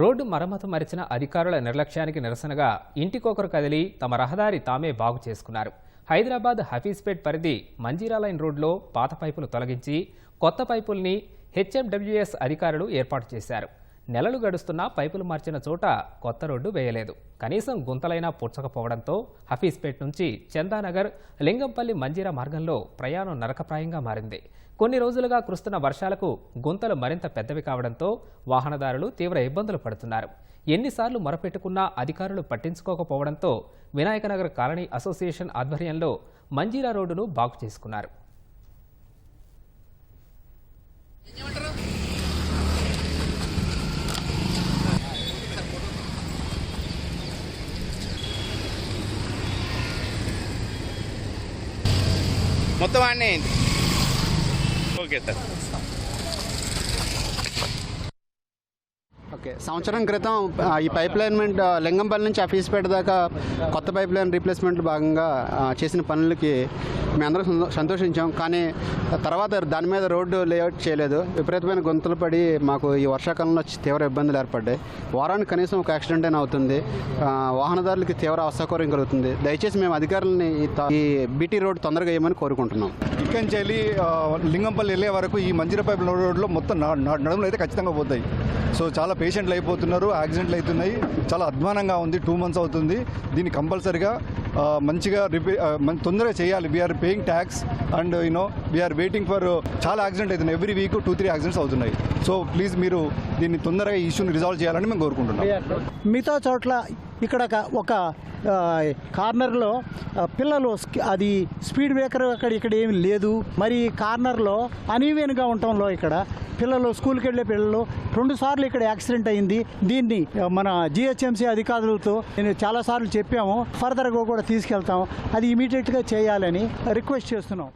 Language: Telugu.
రోడ్డు మరమ్మతు మరిచిన అధికారుల నిర్లక్ష్యానికి నిరసనగా ఇంటికొకరు కదిలి తమ రహదారి తామే బాగు చేసుకున్నారు. హైదరాబాద్ హఫీజ్పేట్ పరిధి మంజీరా లైన్ రోడ్లో పాత పైపులు తొలగించి కొత్త పైపుల్ని హెచ్ఎండబ్ల్యూఎస్ అధికారులు ఏర్పాటు చేశారు. నెలలు గడుస్తున్నా పైపులు మార్చిన చోట కొత్త రోడ్డు వేయలేదు. కనీసం గుంతలైనా పుచ్చకపోవడంతో హఫీజ్పేట్ నుంచి చందానగర్ లింగంపల్లి మంజీరా మార్గంలో ప్రయాణం నరకప్రాయంగా మారింది. కొన్ని రోజులుగా కురుస్తున్న వర్షాలకు గుంతలు మరింత పెద్దవి కావడంతో వాహనదారులు తీవ్ర ఇబ్బందులు పడుతున్నారు. ఎన్నిసార్లు మొరపెట్టుకున్నా అధికారులు పట్టించుకోకపోవడంతో వినాయకనగర్ కాలనీ అసోసియేషన్ ఆధ్వర్యంలో మంజీరా రోడ్డును బాగు చేసుకున్నారు. మొత్తం అన్నీ అయింది. Okay sir. ఓకే సంవత్సరం క్రితం ఈ పైప్ లైన్మెంట్ లింగంపల్లి నుంచి అఫీస్పేట దాకా కొత్త పైప్ లైన్ రీప్లేస్మెంట్ భాగంగా చేసిన పనులకి మేమందరం సంతో- సంతోషించాం. కానీ తర్వాత దాని మీద రోడ్డు లేఅవుట్ చేయలేదు. విపరీతమైన గుంతలు పడి మాకు ఈ వర్షాకాలంలో తీవ్ర ఇబ్బందులు ఏర్పడ్డాయి. వారానికి కనీసం ఒక యాక్సిడెంట్ అయినా అవుతుంది. వాహనదారులకి తీవ్ర అసౌకర్యం కలుగుతుంది. దయచేసి మేము అధికారులని ఈ ఈ బీటీ రోడ్ తొందరగా వేయమని కోరుకుంటున్నాం. ఇక్కడి లింగంపల్లి వెళ్ళే వరకు ఈ మంజీర పైప్ రోడ్లో మొత్తం నడుములు అయితే ఖచ్చితంగా పోతాయి. సో చాలా పేషెంట్లు అయిపోతున్నారు యాక్సిడెంట్లు అవుతున్నాయి. చాలా అధ్వానంగా ఉంది. టూ మంత్స్ అవుతుంది. దీన్ని కంపల్సరిగా మంచిగా రిపే తొందరగా చేయాలి. We are paying tax and you know we are waiting for చాలా యాక్సిడెంట్ అవుతున్నాయి. Every week two three accidents అవుతున్నాయి. సో ప్లీజ్ మీరు దీన్ని తొందరగా ఈ ఇష్యూని రిజాల్వ్ చేయాలని మేము కోరుకుంటున్నాం. మిగతా చోట్ల ఇక్కడ ఒక- ఒక కార్నర్లో పిల్లలు అది స్పీడ్ బ్రేకర్ అక్కడ ఇక్కడ ఏమి లేదు. మరి కార్నర్లో అనీవెన్గా ఉండటంలో ఇక్కడ పిల్లలు స్కూల్కి వెళ్ళే పిల్లలు రెండు సార్లు ఇక్కడ యాక్సిడెంట్ అయింది. దీన్ని మన జిహెచ్ఎంసీ అధికారులతో నేను చాలాసార్లు చెప్పాము. ఫర్దర్గా కూడా తీసుకెళ్తాము. అది ఇమీడియట్గా చేయాలని రిక్వెస్ట్ చేస్తున్నాం.